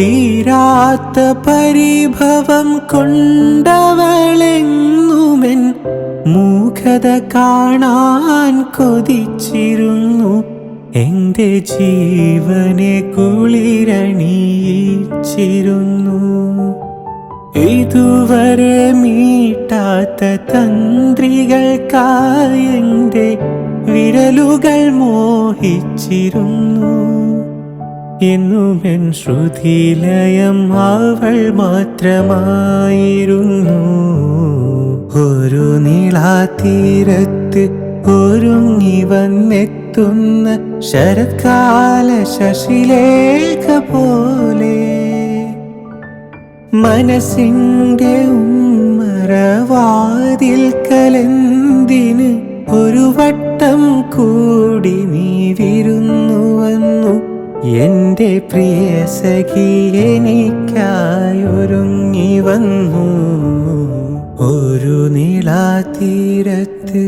തീരാത്ത പരിഭവം കൊണ്ടവളെങ്ങുമെൻ മൂഖത കാണാൻ കൊതിച്ചിരുന്നു. എന്റെ ജീവനെ കുളിരണിയിച്ചിരുന്നു. ഇതുവരെ മീട്ടാത്ത തന്ത്രികൾക്കായി വിരലുകൾ മോഹിച്ചിരുന്നു. എന്നുമെൻ ശ്രുതിലയം അവൾ മാത്രമായിരുന്നു. ഒരു നീളാതീരത്ത് ഒരുങ്ങി വന്നെത്തുന്ന ശരത്കാല ശശിലേഖ പോലെ. മനസ്സിന്റെ ഉമ്മറവാതിൽ കലന്തിന് ഒരു വട്ടം കൂടി നീ വിരുന്നു വന്നു എന്റെ പ്രിയ സഖി എനിക്കായൊരുങ്ങി വന്നു ഒരു നീളാതീരത്ത്